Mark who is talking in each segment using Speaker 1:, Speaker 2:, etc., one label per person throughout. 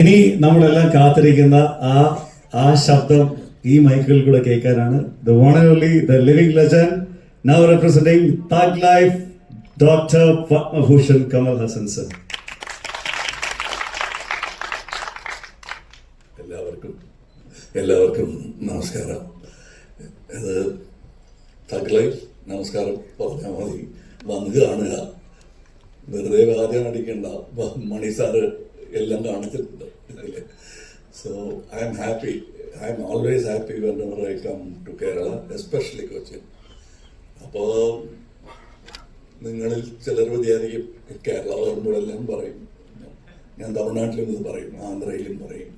Speaker 1: ഇനി നമ്മളെല്ലാം കാത്തിരിക്കുന്ന ആ ആ ശബ്ദം ഈ മൈക്കിൽ കൂടെ കേൾക്കാനാണ്. The one only the living legend now representing Thug Life doctor Padma Bhushan Kamal Haasan sir
Speaker 2: എല്ലാവർക്കും എല്ലാവർക്കും നമസ്കാരം. ഇത് തഗ് ലൈഫ് നമസ്കാരം പറഞ്ഞാൽ മതി. വന്ന് കാണുക. വെറുതെ വാദ്യം അടിക്കണ്ട. മണി സാറ് എല്ലാം കാണിച്ചിട്ടുണ്ട്. So I'm happy I'm always happy whenever I come to Kerala especially Cochin അപ്പോൾ നിങ്ങളിൽ ചിലർ വിചാരിക്കും കേരള വരുമ്പോഴെല്ലാം പറയും. ഞാൻ തമിഴ്നാട്ടിലും ഇത് പറയും ആന്ധ്രയിലും പറയും.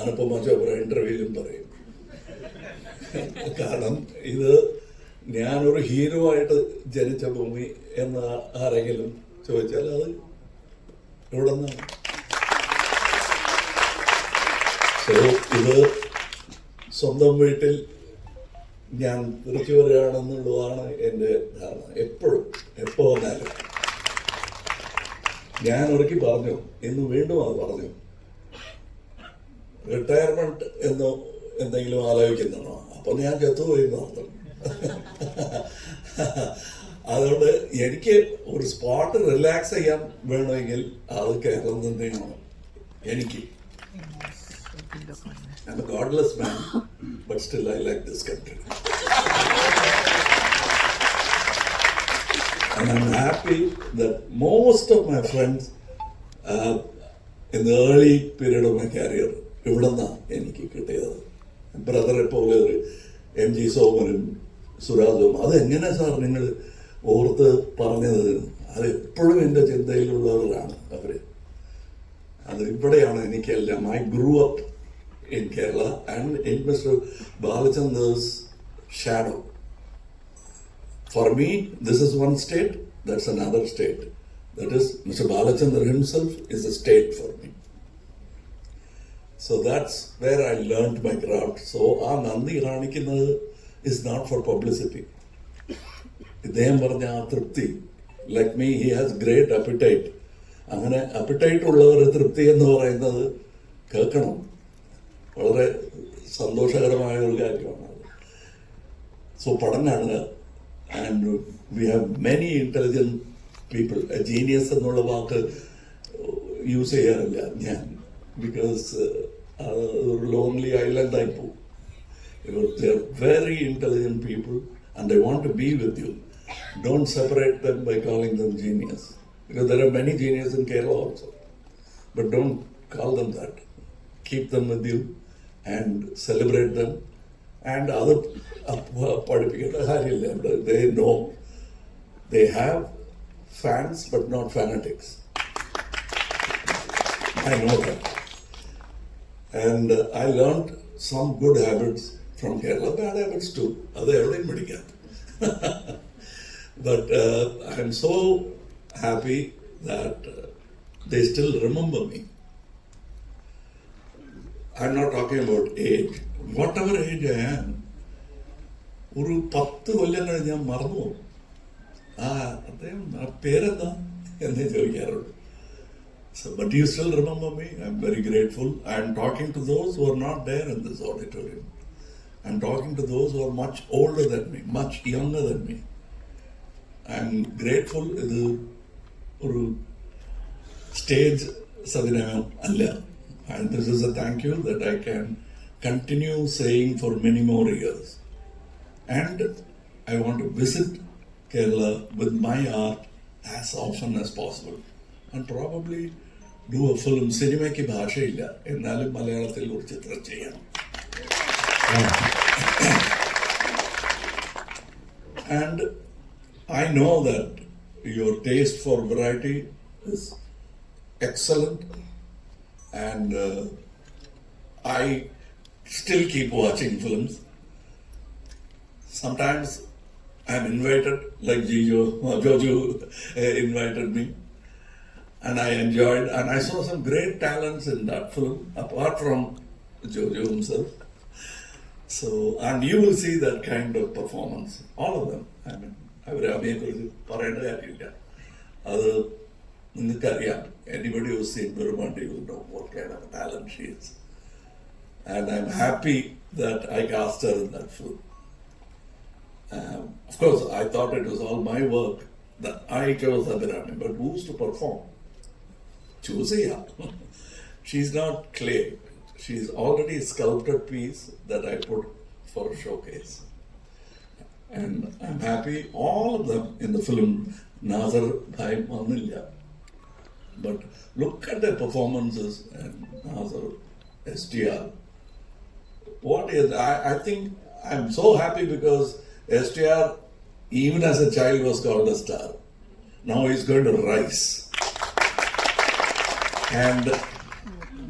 Speaker 2: അനുപമ ചോപ്ര ഇന്റർവ്യൂവിലും പറയും. കാരണം ഇത് ഞാനൊരു ഹീറോ ആയിട്ട് ജനിച്ച ഭൂമി എന്ന് ആരെങ്കിലും ചോദിച്ചാൽ അത് നിന്നാണ് സോ ഇത് സ്വന്തം വീട്ടിൽ ഞാൻ തിരിച്ചു വരികയാണെന്നുള്ളതാണ് എന്റെ ധാരണ. എപ്പോഴും എപ്പോ വന്നാലും. ഞാൻ ഒരിക്കൽ പറഞ്ഞു എന്ന് വീണ്ടും അത് പറഞ്ഞു. റിട്ടയർമെന്റ് എന്ന് എന്തെങ്കിലും ആലോചിക്കുന്നുണ്ടോ? അപ്പൊ ഞാൻ ചത്തുപോയി അർത്ഥം അതുകൊണ്ട് എനിക്ക് ഒരു സ്പോട്ട് റിലാക്സ് ചെയ്യാൻ വേണമെങ്കിൽ അത് കേരളം തന്നെയാണ് എനിക്ക് I'm a godless man, but still I like this country. And I'm happy that most of my friends uh, in the early period of my career ഇവിടെ നിന്നാണ് എനിക്ക് കിട്ടിയത് ബ്രദറെ പോലെ എം ജി സോമനും സുരാജും അതെങ്ങനെ സാർ നിങ്ങൾ ഓർത്ത് പറഞ്ഞു പറഞ്ഞത് അതെപ്പോഴും എന്റെ ചിന്തയിലുള്ളവരാണ് അവർ അത് ഇവിടെയാണ് എനിക്കെല്ലാം. I grew up in Kerala and in mister Balachander's shadow for me this is one state that's another state that is mister Balachandra himself is a state for me so that's where I learn my craft so ആ നന്ദി കാണിക്കുന്നത് is not four publicity ഇദ്ദേഹം പറഞ്ഞ ആ തൃപ്തി. Like me he has great appetite അങ്ങനെ appetite ഉള്ളവരുടെ തൃപ്തി എന്ന് പറയുന്നത് കേൾക്കണം. വളരെ സന്തോഷകരമായ ഒരു കാര്യമാണ് so പഠനാണ്. And we have many intelligent people genius എന്നുള്ള വാക്ക് യൂസ് ചെയ്യാറില്ല ഞാൻ. ബിക്കോസ് ഒരു ലോൺലി ഐലൻഡ് ആയി പോകും. Very intelligent people and I want to be with you Don't separate them by calling them genius. Because there are many geniuses in Kerala also. But don't call them that. Keep them with you and celebrate them. And other uh, they know they have fans but not fanatics. I know that. And uh, I learned some good habits from Kerala, bad habits too. Other everything, but uh, I'm so happy that uh, they still remember me. I'm not talking about age. Whatever age I am, ഒരു പത്ത് കൊല്ലം കഴിഞ്ഞ് ഞാൻ മറന്നു പോകും. ആ അദ്ദേഹം ആ പേരെന്താ എന്നേ ചോദിക്കാറുള്ളൂ So, but you still remember me. I'm very grateful. I'm talking to those who are not there in this auditorium. I'm talking to those who are much older than me, much younger than me. I'm grateful ഇത് ഒരു stage സദിനം അല്ല. And this is a thank you that I can continue saying for many more years and I want to visit Kerala with my art as often as possible and probably do a film സിനിമയ്ക്ക് ഭാഷയില്ല. എന്നാലും മലയാളത്തിൽ ഒരു ചിത്രം ചെയ്യണം And I know that your taste for variety is excellent, and uh, I still keep watching films. Sometimes I'm invited, like Gijo, Jojo uh, invited me, and I enjoyed, and I saw some great talents in that film, apart from Jojo himself. So, and you will see that kind of performance, all of them. I mean, അവരെ അഭിയെക്കുറിച്ച് പറയേണ്ട കാര്യമില്ല അത് നിങ്ങൾക്കറിയാം anybody who seen Perumandi will know what kind of talent she is and I am happy that I cast her in that film Um, of course, I thought it was all my work that I chose Abhirami, but who's to perform? Choose her. She's not clay. She's already a sculpted piece that I put for a showcase. And I'm happy all of them in the film Nazar Bhai Manilya. But look at their performances and Nazar, STR. What is I, I think I'm so happy because STR even as a child was called a star. Now he's going to rise. And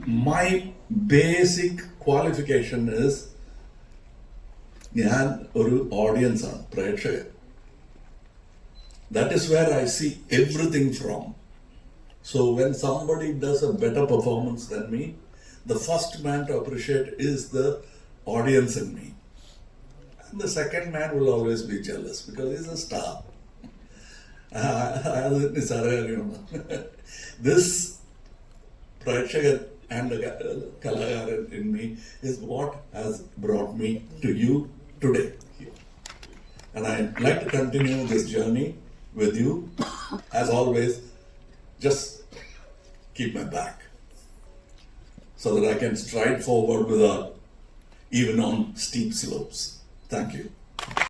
Speaker 2: my basic qualification is ഞാൻ ഒരു audience ആണ് പ്രേക്ഷകൻ that is where I see everything from so when somebody does a better performance than me the first man to appreciate is the audience in me And the second man will always be jealous because he's a star. അത് നിസ്സാര കാര്യമാണ് this പ്രേക്ഷകൻ and കലാകാരൻ in me is what has brought me today. And I'd like to continue this journey with you. As always, just keep my back so that I can stride forward without even on steep slopes. Thank you.